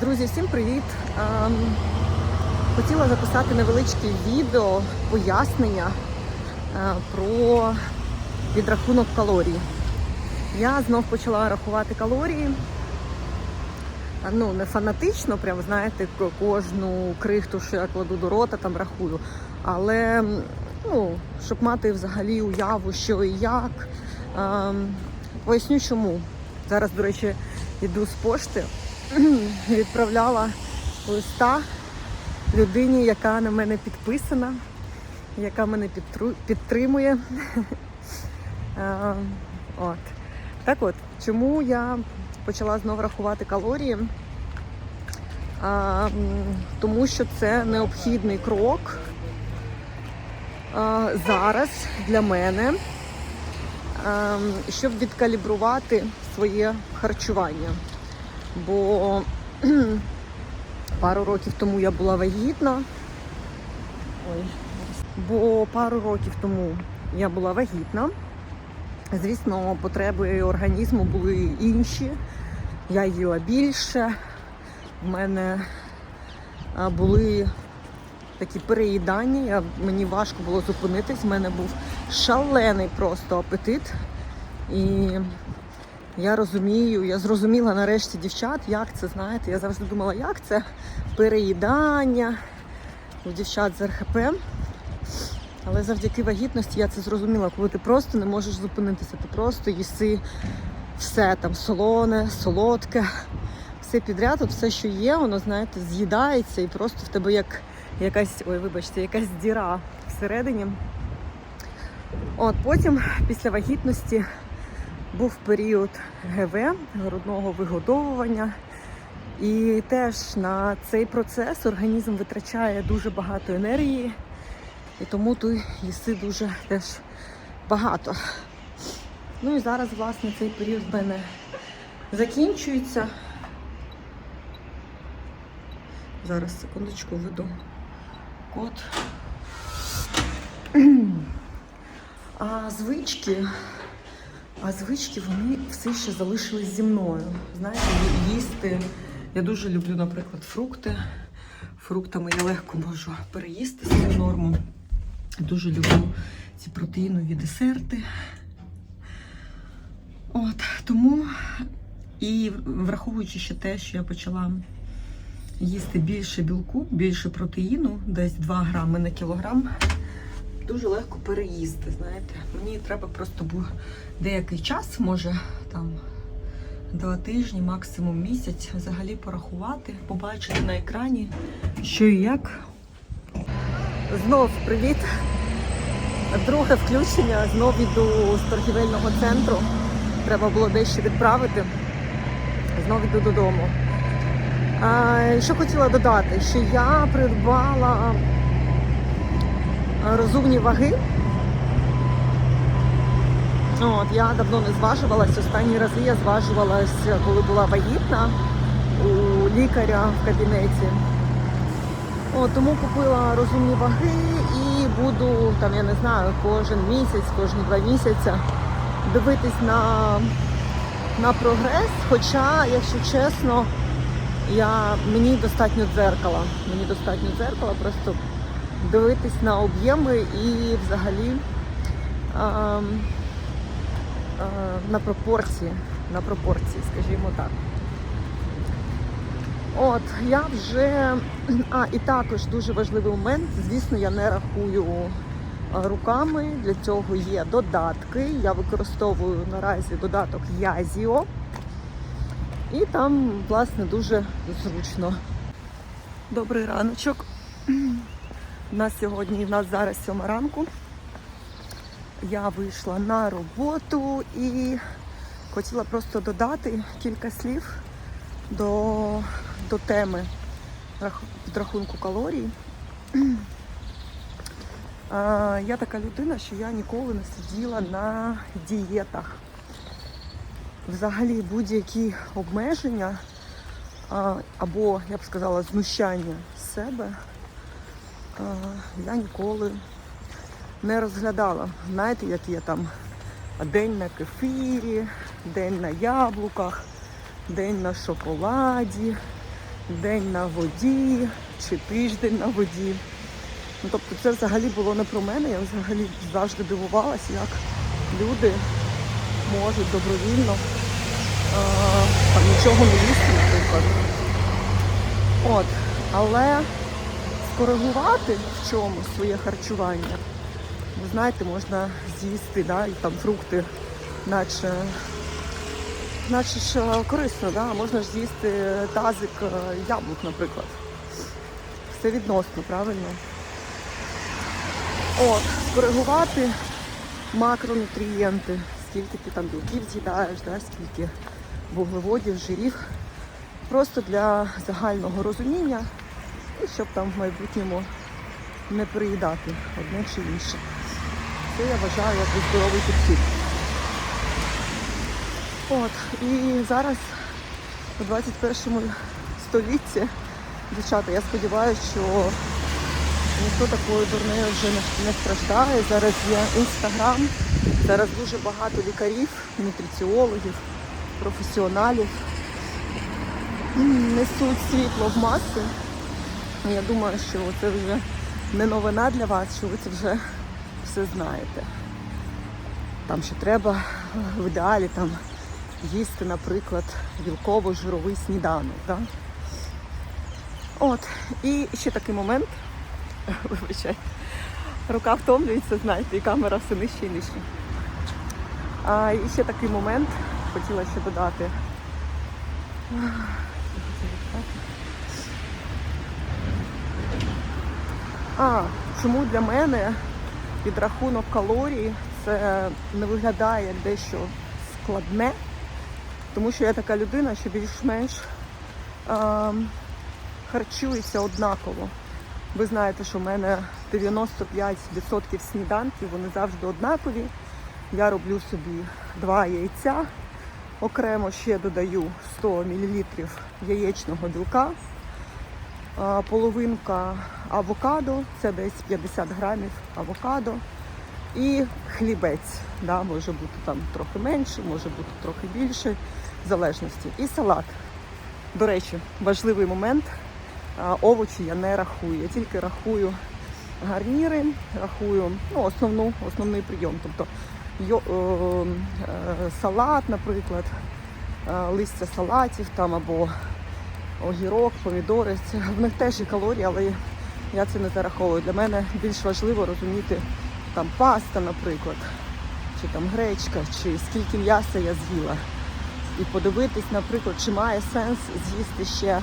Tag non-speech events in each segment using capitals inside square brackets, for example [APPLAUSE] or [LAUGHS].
Друзі, всім привіт! Ем, Хотіла записати невеличке відео пояснення е, про відрахунок калорій. Я знов почала рахувати калорії. Ну, не фанатично, прям знаєте, ко- кожну крихту, що я кладу до рота, там рахую. Але ну, щоб мати взагалі уяву, що і як. Ем, поясню чому. Зараз, до речі, йду з пошти. [CLEARS THROAT] відправляла листа людині, яка на мене підписана, яка мене підтримує. [LAUGHS] От. Так от, чому я почала знову рахувати калорії? А, тому що це необхідний крок а, зараз для мене, а, щоб відкалібрувати своє харчування. Бо [CLEARS THROAT] пару років тому я була вагітна. Ой. Бо пару років тому я була вагітна. Звісно, потреби організму були інші. Я їла більше. В мене були такі переїдання. Я, мені важко було зупинитись. В мене був шалений просто апетит. І я розумію, я зрозуміла нарешті дівчат, як це, знаєте, я завжди думала, як це переїдання у дівчат з РХП. Але завдяки вагітності я це зрозуміла, коли ти просто не можеш зупинитися, ти просто їси все там солоне, солодке, все підряд, от все, що є, воно, знаєте, з'їдається і просто в тебе як якась, ой, вибачте, якась діра всередині. От потім, після вагітності, був період ГВ, грудного вигодовування. І теж на цей процес організм витрачає дуже багато енергії, і тому ти їси дуже теж багато. Ну і зараз, власне, цей період в мене закінчується. Зараз секундочку веду код. [CLEARS THROAT] А звички а звички вони все ще залишились зі мною. Знаєте, їсти. Я дуже люблю, наприклад, фрукти. Фруктами я легко можу переїсти свою норму. Дуже люблю ці протеїнові десерти. От, тому і враховуючи ще те, що я почала їсти більше білку, більше протеїну, десь 2 грами на кілограм, дуже легко переїсти. Знаєте, мені треба просто був деякий час, може там два тижні, максимум місяць, взагалі порахувати, побачити на екрані, що і як. Знов привіт. Друге включення. Знов іду з торгівельного центру. Треба було дещо відправити. Знов іду додому. А, що хотіла додати, що я придбала розумні ваги. От, я давно не зважувалась. Останні рази я зважувалась, коли була вагітна у лікаря в кабінеті. От, тому купила розумні ваги і буду, там, я не знаю, кожен місяць, кожні два місяці дивитись на, на прогрес. Хоча, якщо чесно, я, мені достатньо дзеркала. Мені достатньо дзеркала, просто дивитись на об'єми і взагалі а, а, на пропорції, на пропорції, скажімо так. От, я вже. А, і також дуже важливий момент. Звісно, я не рахую руками. Для цього є додатки. Я використовую наразі додаток Язіо. І там, власне, дуже зручно. Добрий раночок. У нас сьогодні, у нас зараз сьома ранку. Я вийшла на роботу і хотіла просто додати кілька слів до, до теми підрахунку калорій. [CLEARS THROAT] Я така людина, що я ніколи не сиділа на дієтах. Взагалі будь-які обмеження або, я б сказала, знущання з себе я ніколи не розглядала. Знаєте, як є там день на кефірі, день на яблуках, день на шоколаді, день на воді чи тиждень на воді. Ну, тобто це взагалі було не про мене. Я взагалі завжди дивувалася, як люди можуть добровільно е, там, нічого не їсти, наприклад. От. Але скоригувати в чомусь своє харчування, ви знаєте, можна з'їсти, да, і там фрукти, наче, наче ж е, корисно, да? можна ж з'їсти тазик е, яблук, наприклад. Все відносно, правильно? От, скоригувати макронутрієнти, скільки ти там білків з'їдаєш, да, скільки вуглеводів, жирів. Просто для загального розуміння, і щоб там в майбутньому не приїдати одне чи інше. Це я вважаю як здоровий підхід. От, і зараз у 21 столітті, дівчата, я сподіваюся, що ніхто такою дурнею вже не, страждає. Зараз є інстаграм, зараз дуже багато лікарів, нутриціологів, професіоналів несуть світло в маси. І Я думаю, що це вже не новина для вас, що ви це вже все знаєте. Там що треба в ідеалі там їсти, наприклад, білково-жировий сніданок. Да? От. І ще такий момент. [LAUGHS] Вибачайте. Рука втомлюється, знаєте, і камера все нижче і нижче. А, і ще такий момент хотіла ще додати. А, чому для мене підрахунок калорій це не виглядає дещо складне, тому що я така людина, що більш-менш ем, харчується однаково. Ви знаєте, що в мене 95% сніданків, вони завжди однакові. Я роблю собі два яйця, окремо ще додаю 100 мл яєчного білка, половинка авокадо, це десь 50 грамів авокадо. І хлібець, да, може бути там трохи менше, може бути трохи більше, в залежності. І салат. До речі, важливий момент. Овочі я не рахую. Я тільки рахую гарніри, рахую ну, основну, основний прийом. Тобто йо, е, е, салат, наприклад, е, листя салатів там або огірок, помідори. Це в них теж є калорії, але я це не зараховую. Для мене більш важливо розуміти там паста, наприклад, чи там гречка, чи скільки м'яса я з'їла. І подивитись, наприклад, чи має сенс з'їсти ще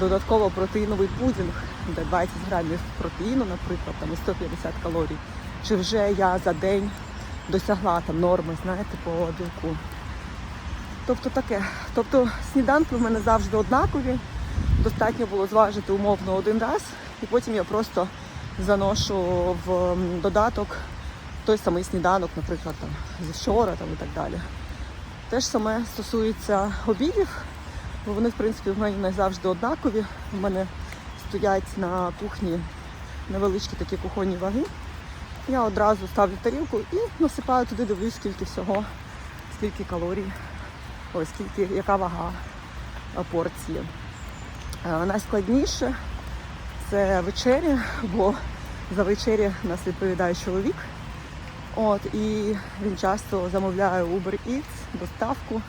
додатково протеїновий пудінг, де 20 грамів протеїну, наприклад, там і 150 калорій. Чи вже я за день досягла там норми, знаєте, по білку. Тобто таке. Тобто сніданки в мене завжди однакові. Достатньо було зважити умовно один раз, і потім я просто заношу в додаток той самий сніданок, наприклад, там, зі вчора там, і так далі. Те ж саме стосується обідів, бо вони, в принципі, в мене не завжди однакові. У мене стоять на кухні невеличкі такі кухонні ваги. Я одразу ставлю тарілку і насипаю туди, дивлюсь, скільки всього, скільки калорій, ось скільки, яка вага порції. Е, Найскладніше це вечеря, бо за вечері нас відповідає чоловік. От, і він часто замовляє Uber Eats, доставку.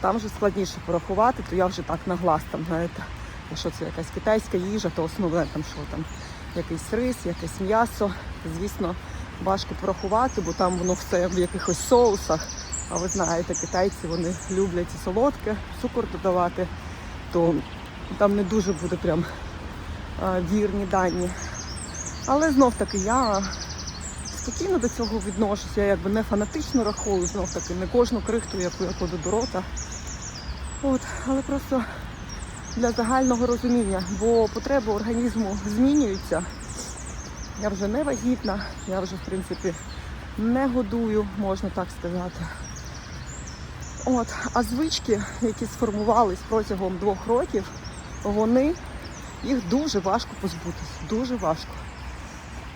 Там вже складніше порахувати, то я вже так на глаз там, знаєте, якщо це якась китайська їжа, то основне там що там, якийсь рис, якесь м'ясо. Звісно, важко порахувати, бо там воно все в якихось соусах. А ви знаєте, китайці вони люблять і солодке, цукор додавати, то там не дуже буде прям вірні дані. Але знов таки я спокійно до цього відношуся, я якби не фанатично рахую, знов таки не кожну крихту, яку я кладу до рота. От, але просто для загального розуміння, бо потреби організму змінюються. Я вже не вагітна, я вже в принципі не годую, можна так сказати. От, а звички, які сформувались протягом двох років, вони їх дуже важко позбутися, дуже важко.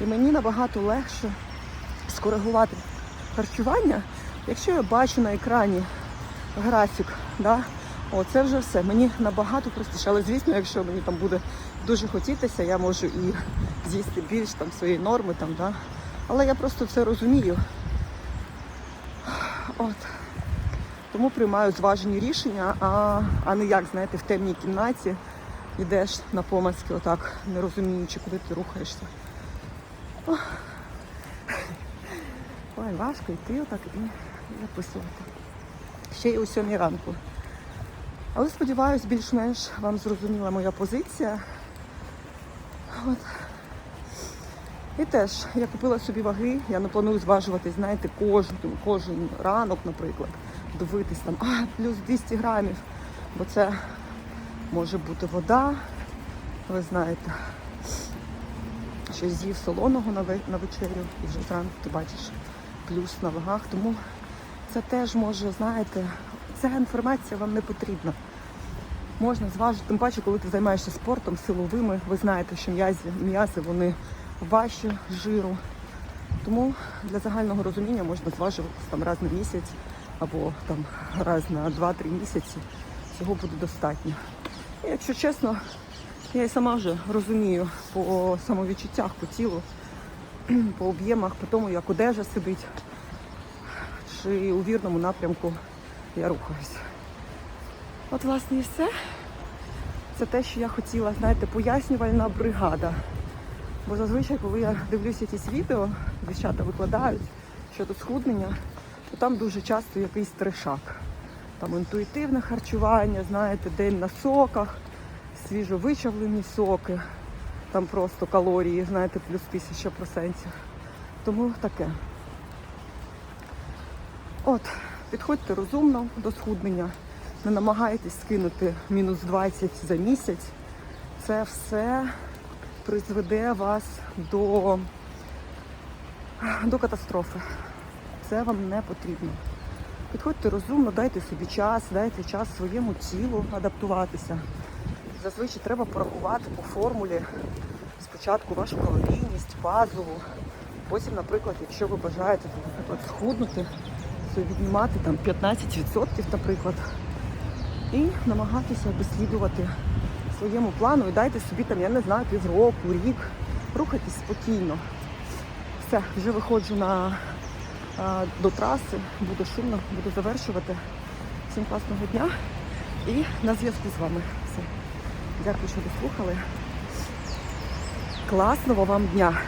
І мені набагато легше скоригувати харчування, якщо я бачу на екрані графік, да, О, це вже все. Мені набагато простіше. Але звісно, якщо мені там буде дуже хотітися, я можу і з'їсти більш там своєї норми, там, да? але я просто це розумію. От. Тому приймаю зважені рішення, а, а не як, знаєте, в темній кімнаті йдеш на помацьки, отак, не розуміючи, куди ти рухаєшся. Ох. Ой, важко йти отак і записувати. Ще й о сьомій ранку. Але сподіваюсь, більш-менш вам зрозуміла моя позиція. От. І теж я купила собі ваги, я не планую зважувати, знаєте, кожен, кожен ранок, наприклад, дивитись там, а, плюс 200 грамів, бо це може бути вода, ви знаєте, щось з'їв солоного на ве- на вечерю, і вже зранку ти бачиш плюс на вагах. Тому це теж може, знаєте, ця інформація вам не потрібна. Можна зважити, тим паче, коли ти займаєшся спортом силовими, ви знаєте, що м'язи вони важчі жиру. Тому для загального розуміння можна зважуватися там раз на місяць або там раз на 2-3 місяці. Цього буде достатньо. І якщо чесно, я і сама вже розумію по самовідчуттях, по тілу, [CLEARS THROAT] по об'ємах, по тому, як одежа сидить, чи у вірному напрямку я рухаюсь. От, власне, і все. Це те, що я хотіла, знаєте, пояснювальна бригада. Бо зазвичай, коли я дивлюся якісь відео, дівчата викладають щодо схуднення, то там дуже часто якийсь трешак. Там інтуїтивне харчування, знаєте, день на соках, свіжовичавлені соки, там просто калорії, знаєте, плюс тисяча процентів. Тому таке. От, підходьте розумно до схуднення, не намагайтесь скинути мінус 20 за місяць. Це все призведе вас до, до катастрофи. Це вам не потрібно. Підходьте розумно, дайте собі час, дайте час своєму тілу адаптуватися. Зазвичай треба порахувати по формулі спочатку вашу калорійність, базову. Потім, наприклад, якщо ви бажаєте наприклад, схуднути, то віднімати там 15%, наприклад, і намагатися дослідувати своєму плану і дайте собі там, я не знаю, півроку, рік. Рухайтесь спокійно. Все, вже виходжу на, до траси, Буде шумно, буду завершувати. Всім класного дня і на зв'язку з вами. Все. Дякую, що дослухали. Класного вам дня!